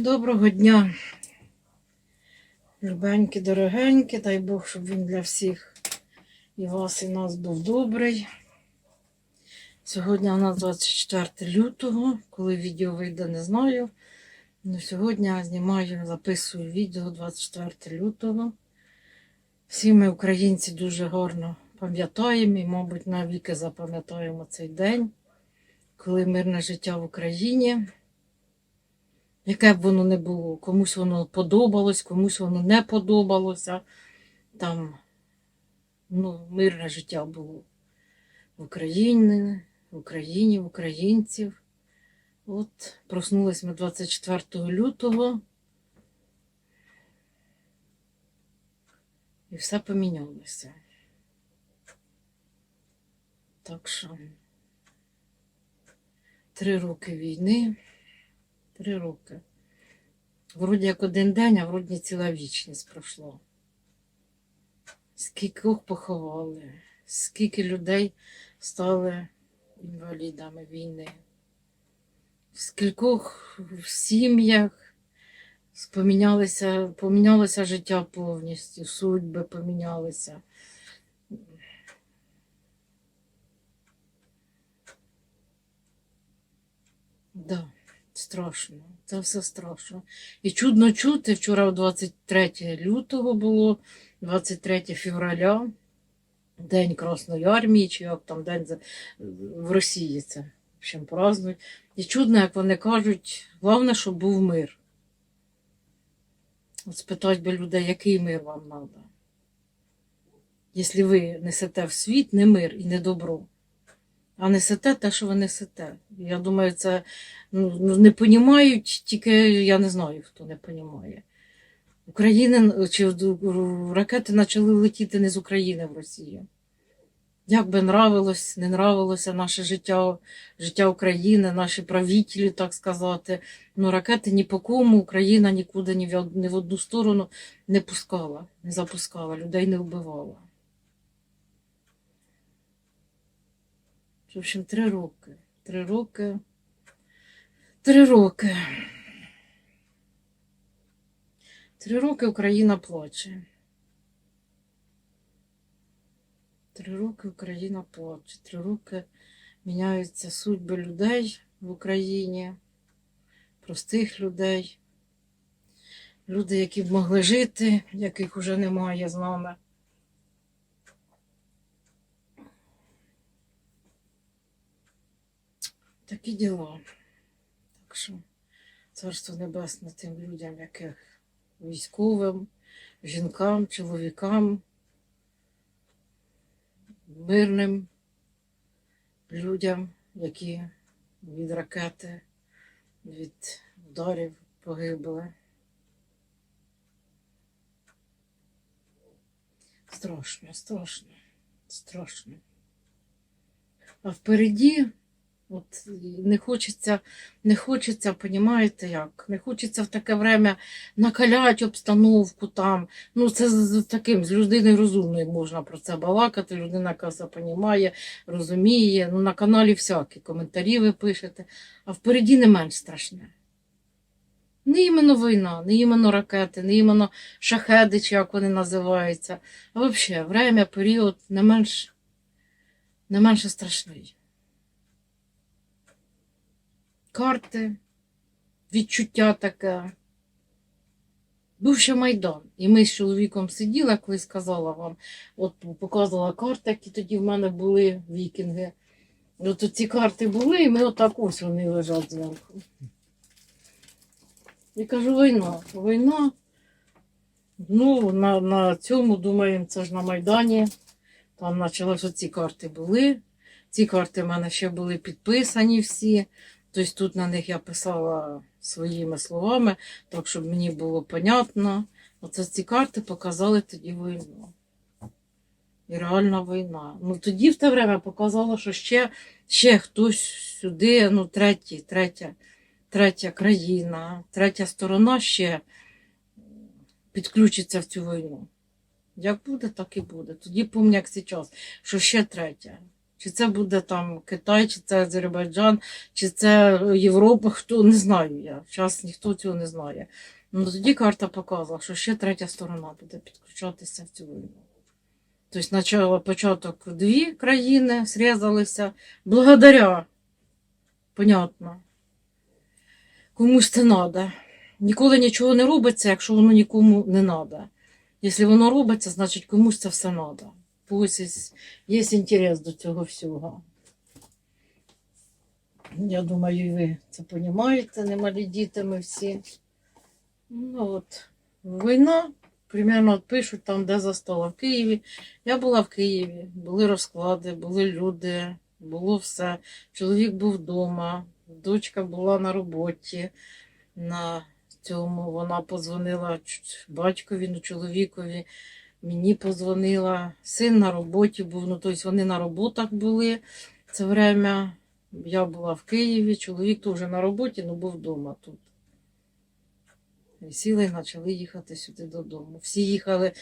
Доброго дня, любенькі, дорогенькі, дай Бог, щоб він для всіх і вас, і нас був добрий. Сьогодні у нас 24 лютого, коли відео вийде, не знаю. Ну, сьогодні знімаю, записую відео 24 лютого. Всі ми, українці, дуже гарно пам'ятаємо і, мабуть, навіки запам'ятаємо цей день, коли мирне життя в Україні. Яке б воно не було, комусь воно подобалось, комусь воно не подобалося. Там ну, мирне життя було в Україні, в Україні, в українців. От проснулись ми 24 лютого. І все помінялося. Так що три роки війни. Три роки. Вроді як один день, а вроді ціла вічність пройшла. Скількох поховали, скільки людей стали інвалідами війни, в скількох сім'ях помінялося, помінялося життя повністю, судьби помінялися. Да. Страшно, це все страшно. І чудно чути, вчора 23 лютого було, 23 февраля, День Красної армії, чи як там день в Росії це в общем, празднують. І чудно, як вони кажуть, головне, щоб був мир. От спитать би людей, який мир вам треба. Якщо ви несете в світ не мир і не добро, а несете те, що ви несете. Я думаю, це ну, ну, не понімають, тільки я не знаю, хто не понімає. України чи ракети почали летіти не з України в Росію. Як би нравилось, не нравилося наше життя, життя України, наші правителі, так сказати. Ну, ракети ні по кому Україна нікуди ні в, одну сторону не пускала, не запускала, людей не вбивала. В общем, три роки. Три роки. Три роки. Три роки Україна плаче. Три роки Україна плаче. Три роки міняються судьби людей в Україні, простих людей. Люди, які б могли жити, яких вже немає з нами. Такі діла. Так що царство небесне тим людям, яких військовим, жінкам, чоловікам, мирним людям, які від ракети, від ударів погибли. Страшно, страшно, страшно. А впереді От не хочеться, не хочеться, понімаєте як? Не хочеться в таке время накаляти обстановку там. Ну, це з, таким, з людиною розумною можна про це балакати. Людина, яка понімає, розуміє. Ну, на каналі всякі коментарі ви пишете, а впереді не менш страшне. Не іменно війна, не іменно ракети, не іменно шахеди, чи як вони називаються. А взагалі, время, період не менш, не менше страшний карти, відчуття таке. Був ще Майдан. І ми з чоловіком сиділи, колись сказала вам, от показувала карти, які тоді в мене були вікінги. От ці карти були, і ми отак ось вони лежать зверху. І кажу, війна. Війна. Ну, на, на цьому, думаємо, це ж на Майдані. Там почалось оці карти були. Ці карти в мене ще були підписані всі. Тобто тут на них я писала своїми словами, так щоб мені було понятно. Оце ці карти показали тоді війну. І реальна війна. Ну тоді в те время показало, що ще, ще хтось сюди, ну, третій, третя, третя країна, третя сторона ще підключиться в цю війну. Як буде, так і буде. Тоді пам'ятаю, як зараз, що ще третя. Чи це буде там Китай, чи це Азербайджан, чи це Європа, хто не знаю я. Зараз ніхто цього не знає. Ну тоді карта показувала, що ще третя сторона буде підключатися в цю війну. Тобто, начало, початок дві країни зрізалися благодаря, понятно, комусь це треба. Ніколи нічого не робиться, якщо воно нікому не треба. Якщо воно робиться, значить комусь це все треба. Когось є інтерес до цього всього. Я думаю, і ви це розумієте, немалі діти ми всі. Ну от, війна, примерно пишуть там, де застала в Києві. Я була в Києві, були розклади, були люди, було все. Чоловік був вдома, дочка була на роботі. На цьому вона позвонила ч- батькові, ну, чоловікові. Мені позвонила. Син на роботі був, ну тобто вони на роботах були це время. Я була в Києві, чоловік теж на роботі, але був вдома тут. І сіли і почали їхати сюди додому. Всі їхали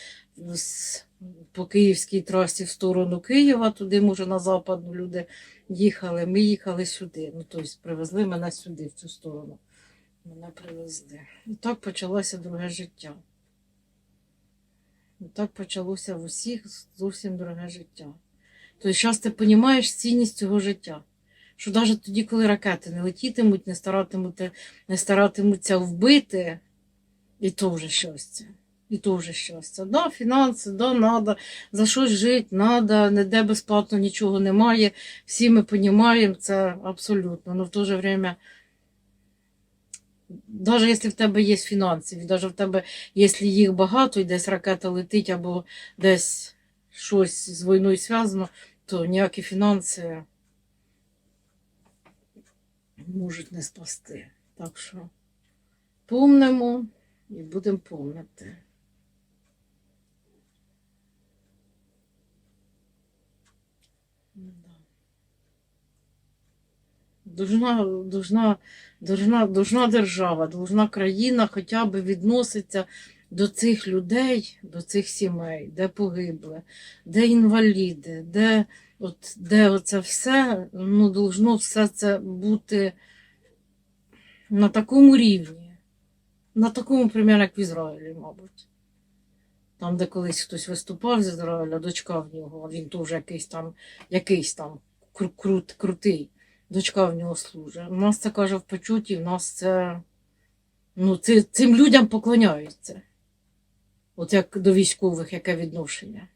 по київській трасі в сторону Києва, туди, може, на западну люди їхали. Ми їхали сюди. Ну, тобто привезли мене сюди, в цю сторону. Мене привезли. І так почалося друге життя. Так почалося в усіх зовсім друге життя. Тобто зараз ти розумієш цінність цього життя. Що навіть тоді, коли ракети не летітимуть, не, старатимуть, не старатимуться вбити, і то вже щастя. І то вже щастя. Да, фінанси, да, надо, за щось жити, надо, ніде безплатно нічого немає. Всі ми розуміємо це абсолютно. Но в то же время, навіть якщо в тебе є фінанси, навіть в тебе, якщо їх багато, і десь ракета летить або десь щось з війною зв'язано, то ніякі фінанси можуть не спасти. Так що помнимо і будемо помнити. Должна, должна, должна, должна держава, должна країна хоча б відноситься до цих людей, до цих сімей, де погибли, де інваліди, де, от, де оце все, ну, должно все це бути на такому рівні, на такому, примерно, як в Ізраїлі, мабуть. Там, де колись хтось виступав з Ізраїля, дочка в нього, він теж якийсь там, якийсь там крут, крутий, дочка в нього служить. У нас це каже в почутті, в нас це, ну, це, цим людям поклоняються. От як до військових, яке відношення.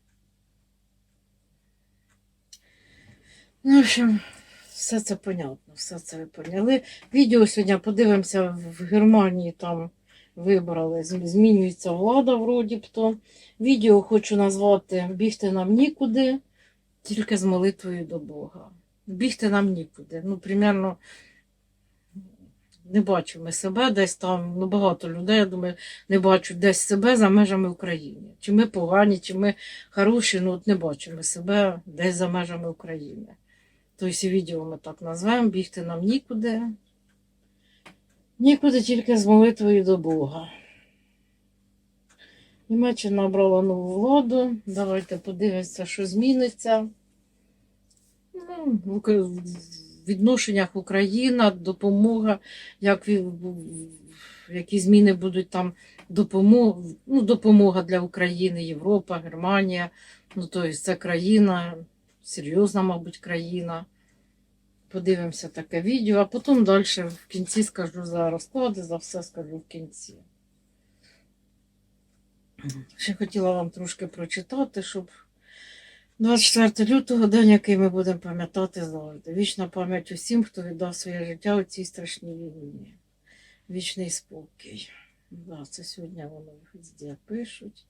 Ну, в общем, все це понятно, все це поняли. Відео сьогодні подивимося в Германії там вибрали, змінюється влада вроді б то. Відео хочу назвати Бігти нам нікуди, тільки з молитвою до Бога. Бігти нам нікуди. Ну, примерно, не бачимо себе десь там, ну багато людей, я думаю, не бачать десь себе за межами України. Чи ми погані, чи ми хороші, ну от не бачимо себе десь за межами України. Тобто відео ми так назвемо, бігти нам нікуди. Нікуди тільки з молитвою до Бога. Німеччина обрала нову владу. Давайте подивимося, що зміниться. Ну, в відношеннях Україна, допомога, як які зміни будуть там допомога, ну, допомога для України, Європа, Германія. Ну, тобто це країна, серйозна, мабуть, країна. Подивимося таке відео, а потім далі в кінці скажу за розклади, за все скажу в кінці. Ще хотіла вам трошки прочитати, щоб 24 лютого день, який ми будемо пам'ятати завжди. Вічна пам'ять усім, хто віддав своє життя у цій страшній війні. Вічний спокій. Да, це сьогодні воно везде пишуть.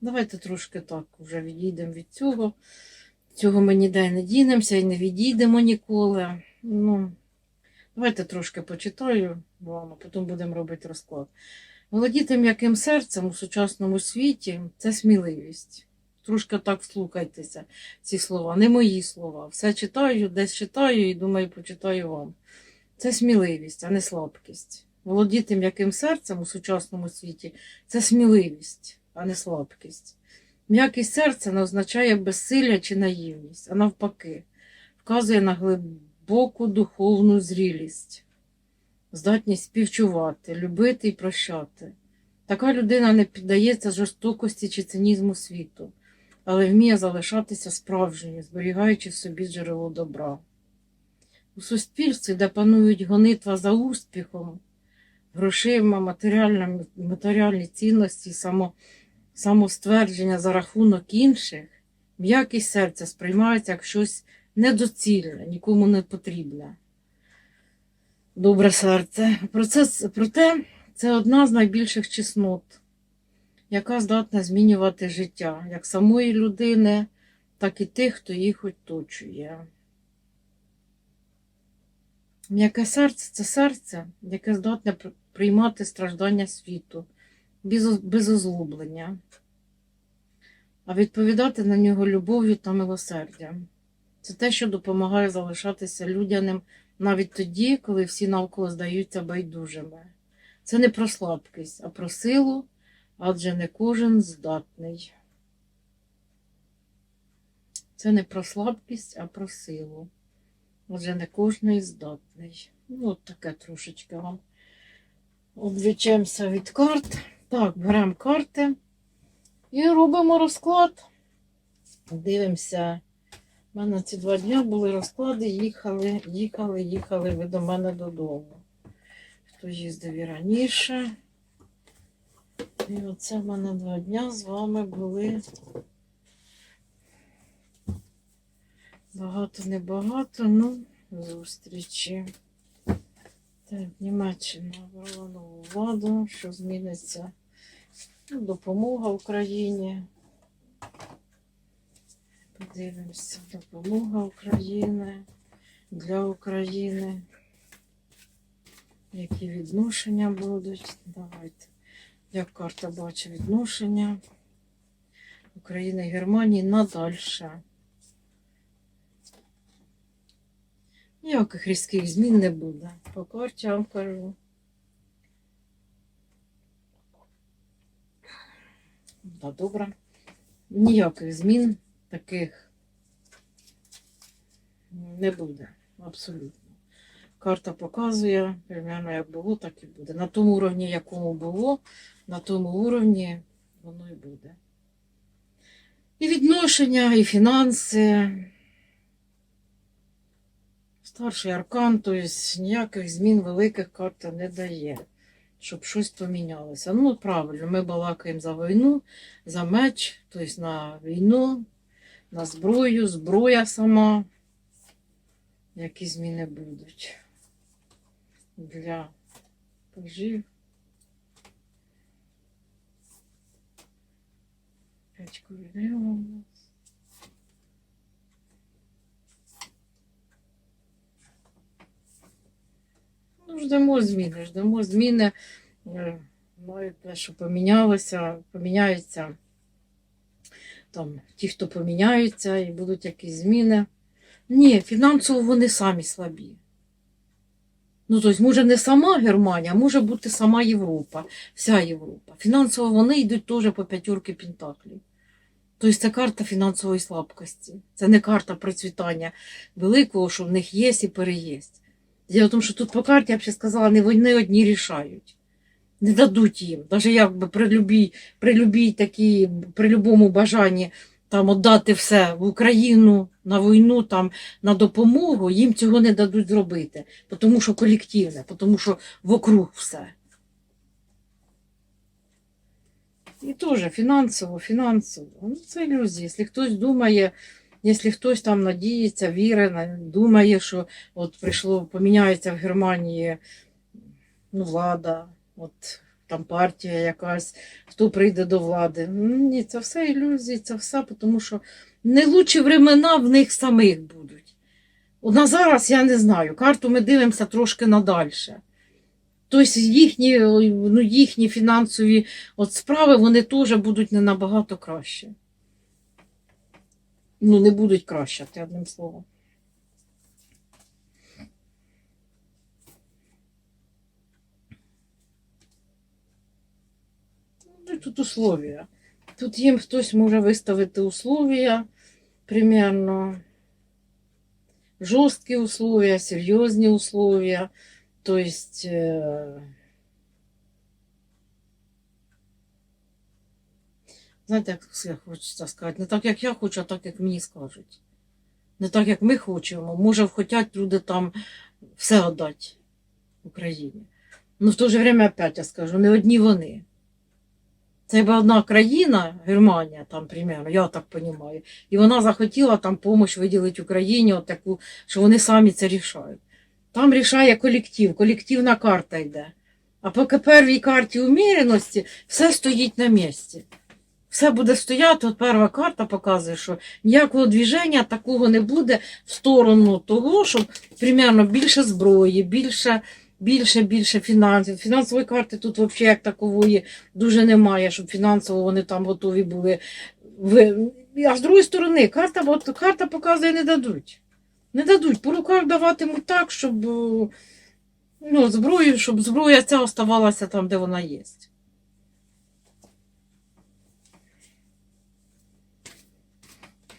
Давайте трошки так вже відійдемо від цього. Цього ми ніде не дінемося і не відійдемо ніколи. Ну, давайте трошки почитаю а потім будемо робити розклад. Володіти м'яким серцем у сучасному світі це сміливість. Трошки так вслухайтеся ці слова, не мої слова. Все читаю, десь читаю і думаю, почитаю вам. Це сміливість, а не слабкість. Володіти м'яким серцем у сучасному світі це сміливість, а не слабкість. М'якість серця не означає безсилля чи наївність, а навпаки, вказує на глибоку духовну зрілість, здатність співчувати, любити і прощати. Така людина не піддається жорстокості чи цинізму світу, але вміє залишатися справжньою, зберігаючи в собі джерело добра. У суспільстві, де панують гонитва за успіхом, грошима, матеріальні цінності, само, самоствердження за рахунок інших, м'якість серця сприймається як щось недоцільне, нікому не потрібне. Добре серце. Процес, проте це одна з найбільших чеснот, яка здатна змінювати життя як самої людини, так і тих, хто їх оточує. М'яке серце це серце, яке здатне приймати страждання світу без, оз- без озлоблення, а відповідати на нього любов'ю та милосердям. Це те, що допомагає залишатися людяним навіть тоді, коли всі навколо здаються байдужими. Це не про слабкість, а про силу, адже не кожен здатний. Це не про слабкість, а про силу. Отже, не кожний здатний. Ну, от таке трошечки вам Одвлічемося від карт. Так, беремо карти і робимо розклад. Дивимося. У мене ці два дні були розклади, їхали, їхали, їхали ви до мене додому. Хто їздив і раніше. І оце в мене два дня з вами були. Багато, небагато, ну, зустрічі. Так, Німеччина обрала нову владу, що зміниться ну, допомога Україні. Подивимося, допомога України для України. Які відношення будуть? Давайте. Як карта бачить відношення України і Германії надальше. Ніяких різких змін не буде. По карті кажу. Да, добре. Ніяких змін таких не буде. Абсолютно. Карта показує, примерно як було, так і буде. На тому уровні, якому було, на тому уровні воно і буде. І відношення, і фінанси. Старший аркан, тобто ніяких змін великих карта не дає, щоб щось помінялося. Ну, правильно, ми балакаємо за війну, за меч, тобто на війну, на зброю, зброя сама. Які зміни будуть для пажів. П'ять королів у нас. Ну, ждемо зміни, ждемо зміни. Е, Ну, те, що помінялося, поміняються там ті, хто поміняються, і будуть якісь зміни. Ні, фінансово вони самі слабі. Ну, тобто, може, не сама Германія, а може бути сама Європа, вся Європа. Фінансово вони йдуть теж по п'ятірки пентаклів. Тобто це карта фінансової слабкості. Це не карта процвітання великого, що в них є і переєсть. Діло в тому, що тут по карті, я б ще сказала, не вони одні рішають. Не дадуть їм. Навіть якби при любій, при любій такій, при любому бажанні там віддати все в Україну на війну, там на допомогу, їм цього не дадуть зробити, тому що колективне, тому що вокруг все. І теж фінансово, фінансово. Ну, це ілюзія. Якщо хтось думає, якщо хтось там надіється, вірить, думає, що от прийшло, поміняється в Германії ну, влада, от там партія якась, хто прийде до влади. Ні, це все ілюзії, це все, тому що не лучші времена в них самих будуть. На зараз я не знаю. Карту ми дивимося трошки надальше. Тобто їхні, ну, їхні фінансові от справи вони теж будуть не набагато краще. Ну, не будуть кращати, одним словом. Ну, тут условия. тут їм хтось може виставити условия, примерно жорсткі условия, серйозні условия. То есть, е, знаєте, як я хочеться сказати, не так, як я хочу, а так, як мені скажуть. Не так, як ми хочемо. Може, хочуть люди там все віддати Україні. Ну, в то же время, опять я скажу, не одні вони. Це якби одна країна, Германія, там, примерно, я так розумію, і вона захотіла там допомогу виділити Україні, от таку, що вони самі це рішають. Там рішає колектив, колективна карта йде. А поки первій карті уміреності все стоїть на місці. Все буде стояти, от перша карта показує, що ніякого движення такого не буде в сторону того, щоб примерно більше зброї, більше, більше, більше фінансів. Фінансової карти тут взагалі як такової дуже немає, щоб фінансово вони там готові були. А з другої сторони, карта, от, карта показує, не дадуть. Не дадуть. По руках даватимуть так, щоб е, ну, зброю, щоб зброя ця оставалася там, де вона є.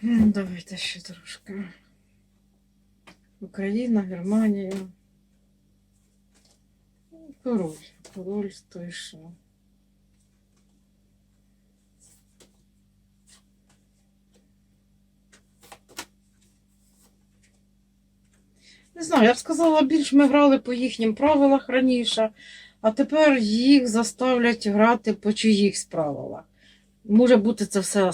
Давайте ще трошки. Україна, Германія. Король. Король той що. Не знаю, я б сказала, більш ми грали по їхнім правилах раніше, а тепер їх заставлять грати по чиїхсь правилах. Може бути це все,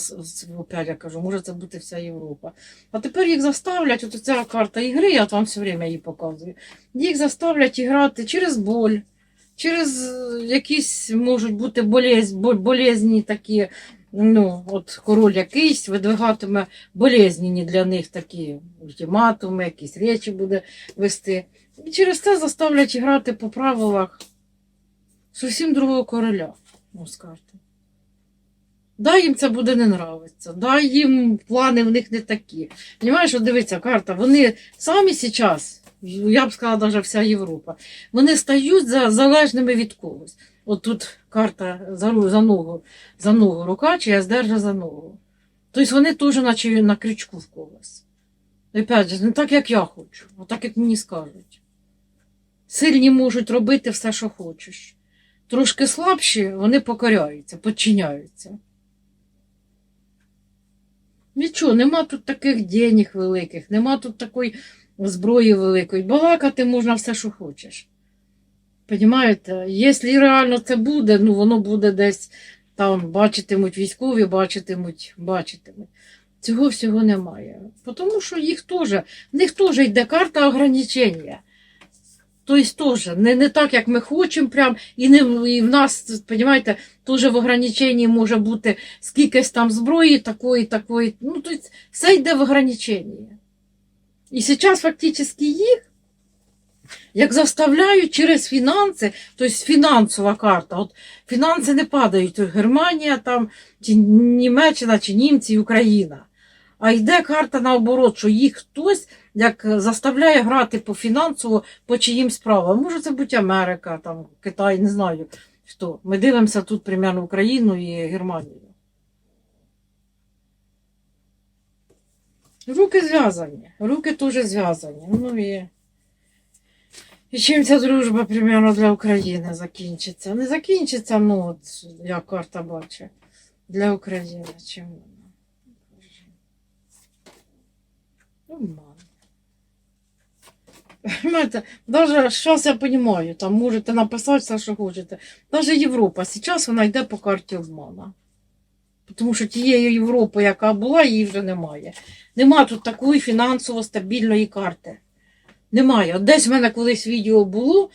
опять я кажу, може це бути вся Європа. А тепер їх заставлять, от ця карта ігри, я вам все время її показую. Їх заставлять грати через боль, через е, якісь можуть бути болез, болезні такі. Ну, от король якийсь видвигатиме болезнені для них такі ультиматуми, якісь речі буде вести. І через це заставлять грати по правилах зовсім другого короля, можна сказати. Да, їм це буде не нравиться, да, їм плани в них не такі. Понімаєш, от дивіться, карта, вони самі зараз, я б сказала, навіть вся Європа, вони стають залежними від когось. От тут карта за, за ногу, за ногу рука, чия здержа за ногу. Тобто вони теж наче на крючку в когось. І Опять же, не так, як я хочу, а так, як мені скажуть. Сильні можуть робити все, що хочеш. Трошки слабші, вони покоряються, підчиняються. Нічого, нема тут таких денег великих, нема тут такої зброї великої. Балакати можна все, що хочеш. Понімаєте? Якщо реально це буде, ну воно буде десь там бачитимуть військові, бачитимуть, бачитимуть. Цього всього немає. Тому що їх теж, в них теж йде карта ограничення. Тобто теж не, не так, як ми хочемо, прям, і, не, і в нас, розумієте, теж в ограниченні може бути скількись там зброї, такої, такої. Ну, тобто все йде в ограниченні. І зараз фактично їх як заставляють через фінанси, тобто фінансова карта. От фінанси не падають, Германія, там, чи Німеччина, чи німці, Україна. А йде карта наоборот, що їх хтось як заставляє грати по фінансово по чиїмсь правилам. Може, це бути Америка, там, Китай, не знаю хто. Ми дивимося тут примерно Україну і Германію. Руки зв'язані, руки теж зв'язані. Ну і. І чим ця дружба примерно для України закінчиться? Не закінчиться, ну, от, як карта бачить, для України. Чим вона? Понимаете, даже зараз я розумію, там можете написати все, що хочете. Даже Європа зараз вона йде по карті обмана. Тому що тієї Європи, яка була, її вже немає. Нема тут такої фінансово стабільної карти. Немає. От десь в мене колись відео було,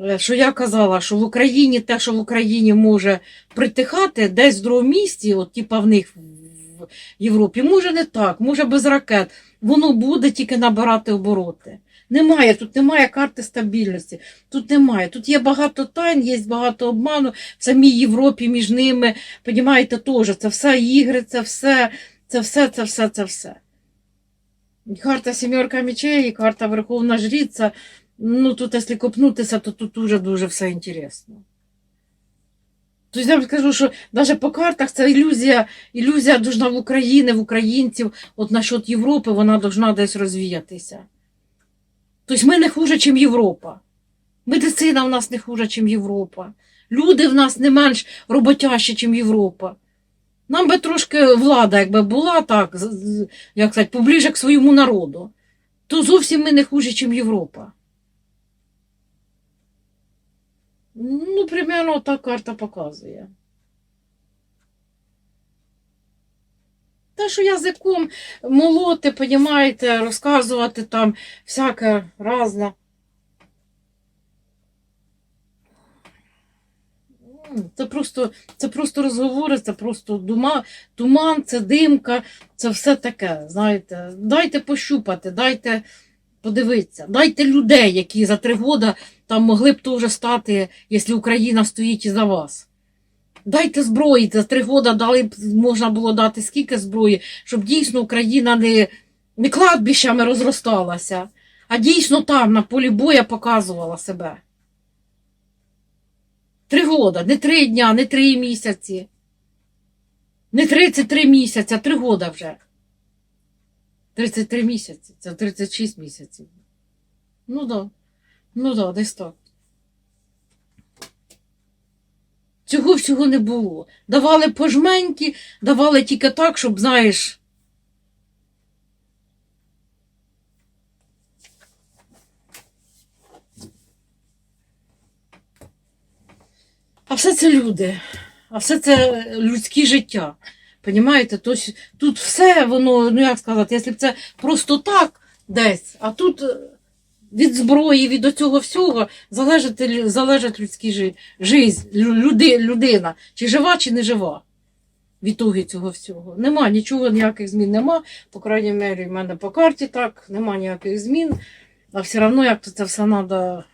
е, що я казала, що в Україні те, що в Україні може притихати, десь в другому місці, от типа в них в Європі, може не так, може без ракет, воно буде тільки набирати обороти. Немає, тут немає карти стабільності, тут немає. Тут є багато тайн, є багато обману в самій Європі між ними. Понімаєте, теж це все ігри, це все, це все, це все, це все. Карта сімерка мечей, карта Верховна Жриця. Ну тут, якщо копнутися, то тут дуже дуже все інтересно. Тобто я вам скажу, що навіть по картах це ілюзія, ілюзія должна в України, в українців, от насчет Європи вона должна десь розвіятися. Тобто ми не хуже, ніж Європа. Медицина в нас не хуже, ніж Європа. Люди в нас не менш роботящі, ніж Європа. Нам би трошки влада, якби була так, як сказати, поближе к своєму народу, то зовсім ми не хуже, ніж Європа. Ну, примерно так карта показує. Те, що язиком молоти, понімаєте, розказувати там всяке разне. Це просто, це просто розговори, це просто дума, туман, це димка, це все таке. Знаєте, дайте пощупати, дайте подивитися, дайте людей, які за три роки там могли б теж стати, якщо Україна стоїть і за вас. Дайте зброї, за три роки дали можна було дати скільки зброї, щоб дійсно Україна не, не кладбищами розросталася, а дійсно там на полі боя показувала себе. Три года, не три дня, не три місяці. Не 33 місяці, а три года вже. 33 місяці, це 36 місяців. Ну да. Ну да, десь так. Цього всього не було. Давали пожменьки, давали тільки так, щоб, знаєш. А все це люди, а все це людське життя. Понімаєте? Тут все воно, ну як сказати, якщо б це просто так десь, а тут від зброї, від цього всього залежить, залежить людський жи, жизнь, лю- люди, людина, чи жива, чи не жива. В ітогі цього всього. Нема нічого, ніяких змін нема. По крайній мірі, в мене по карті так, нема ніяких змін. А все одно, як то це все треба.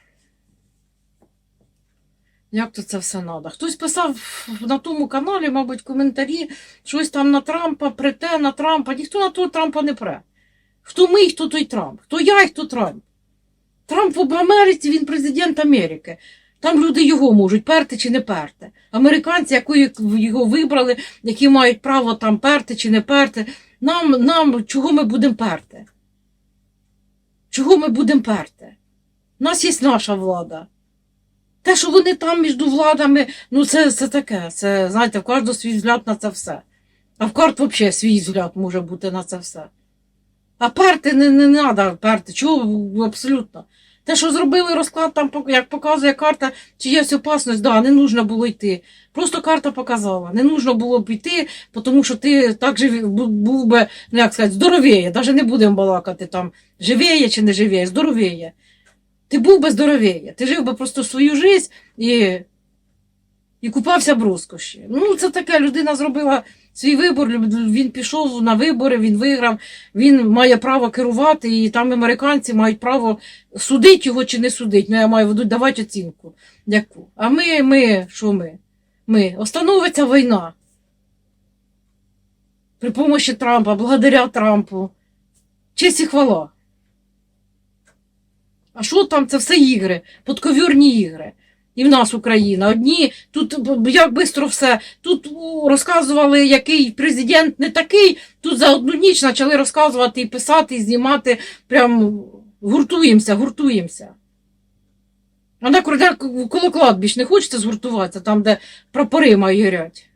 Як то це все треба? Хтось писав на тому каналі, мабуть, коментарі, щось там на Трампа, прете на Трампа. Ніхто на того Трампа не пре. Хто ми хто той Трамп? Хто я і хто Трамп? Трамп в Америці, він президент Америки. Там люди його можуть перти чи не перти. Американці, які його вибрали, які мають право там перти чи не перти. Нам, нам чого ми будемо перти? Чого ми будемо перти? У нас є наша влада. Те, що вони там між владами, ну це, це таке. Це, знаєте, в кожного свій взгляд на це все. А в карт взагалі свій взгляд може бути на це все. А перти не, не треба перти. Чого абсолютно? Те, що зробили розклад, там, як показує карта, чи є опасність, да, не нужно було йти. Просто карта показала. Не нужно було б йти, тому що ти так же був би, ну як сказати, здоровіє. Навіть не будемо балакати там, живіє чи не живіє, здоровіє. Ти був би здоровіє. Ти жив би просто свою життя і, і купався в розкоші. Ну, це таке, людина зробила свій вибор, він пішов на вибори, він виграв, він має право керувати, і там американці мають право судити його чи не судити. Ну, я маю в давати оцінку. Яку. А ми, ми, що ми? Ми. Остановиться війна. При помощі Трампа, благодаря Трампу. Честь і хвала. А що там? Це все ігри, подковірні ігри. І в нас Україна. Одні тут як швидко все. Тут розказували, який президент не такий. Тут за одну ніч почали розказувати і писати, і знімати. Прям гуртуємося, гуртуємося. А на кругах коло кладбищ не хочеться згуртуватися, там, де прапори мають горять.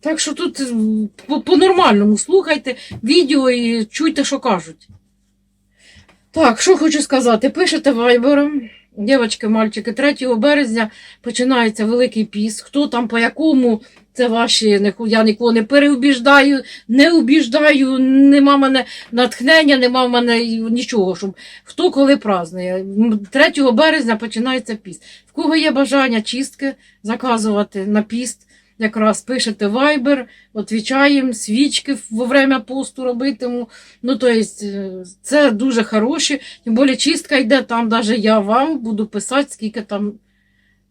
Так що тут по- по-нормальному слухайте відео і чуйте, що кажуть. Так, що хочу сказати, пишете вайбером. Дівчатки, мальчики, 3 березня починається Великий піс. Хто там по якому, це ваші, я нікого не переубіждаю, не убіждаю, нема в мене натхнення, нема в мене нічого, щоб хто коли празднує. М, 3 березня починається піст. В кого є бажання чистки заказувати на піст, якраз пишете вайбер, відвічаємо, свічки во время посту робитиму. Ну, то есть, е, це дуже хороше. Тим більше чистка йде, там навіть я вам буду писати, скільки там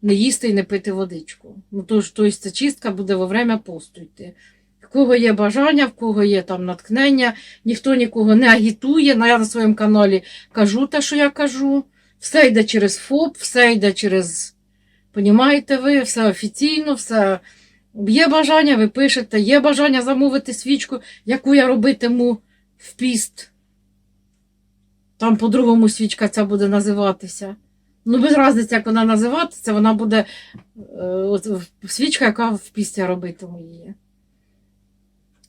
не їсти і не пити водичку. Ну, то, то ця чистка буде во время посту йти. В кого є бажання, в кого є там натхнення, ніхто нікого не агітує. Ну, я на своєму каналі кажу те, що я кажу. Все йде через ФОП, все йде через Понімаєте ви, все офіційно, все. Є бажання, ви пишете, є бажання замовити свічку, яку я робитиму в піст. Там по-другому свічка ця буде називатися. Ну, без різниці, як вона називатися, вона буде е, свічка, яка в піст я робитиму її.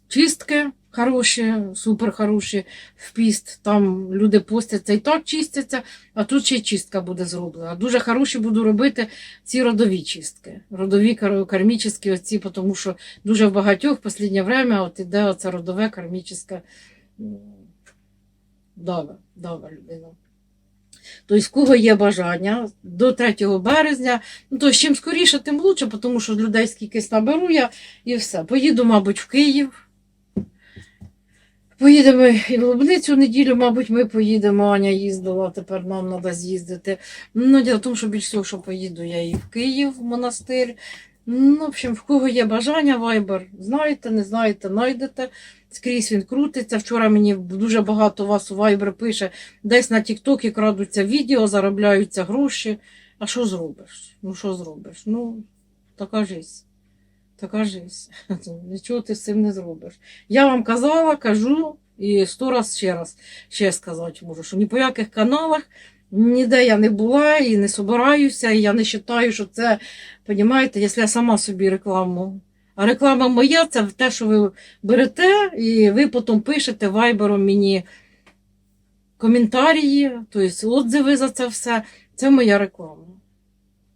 Чистки хороші, супер хороші в піст. Там люди постяться і так чистяться, а тут ще й чистка буде зроблена. Дуже хороші буду робити ці родові чистки. Родові кармічні оці, тому що дуже в багатьох в останнє время от іде оце родове кармічне дава, дава людина. Тобто, в кого є бажання до 3 березня, ну то чим скоріше, тим краще, тому що людей скільки наберу я і все. Поїду, мабуть, в Київ. Поїдемо і в Лубницю неділю, мабуть, ми поїдемо. Аня їздила, тепер нам треба з'їздити. Ну, діло в тому, що більш всього, що поїду я і в Київ, в монастир. Ну, в общем, в кого є бажання, вайбер, знаєте, не знаєте, знайдете. Скрізь він крутиться. Вчора мені дуже багато вас у Viber пише, десь на Тіктокі крадуться відео, заробляються гроші. А що зробиш? Ну, що зробиш? Ну, така жизнь. Така жизнь. Нічого ти з цим не зробиш. Я вам казала, кажу, і сто раз ще раз ще сказати можу, що ні по яких каналах ніде я не була і не собираюся, і я не вважаю, що це, понімаєте, якщо я сама собі рекламу. А реклама моя це те, що ви берете, і ви потім пишете вайбером мені коментарі, тобто отзиви за це все. Це моя реклама.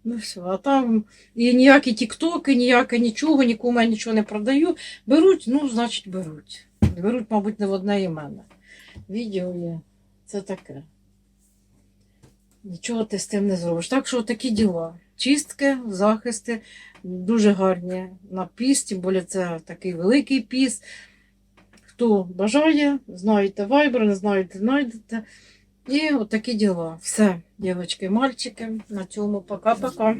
Ну все, а там і ніякі тіктоки, ніяке нічого, нікому я нічого не продаю. Беруть, ну, значить, беруть. Беруть, мабуть, не в одне і мене. Відео є. Це таке. Нічого ти з тим не зробиш. Так що такі діла. Чистки, захисти дуже гарні на піс, тим більше це такий великий піс. Хто бажає, знаєте вайбер, не знаєте, знайдете. І от такі діла. Все, дівчатки, мальчики. На цьому пока-пока.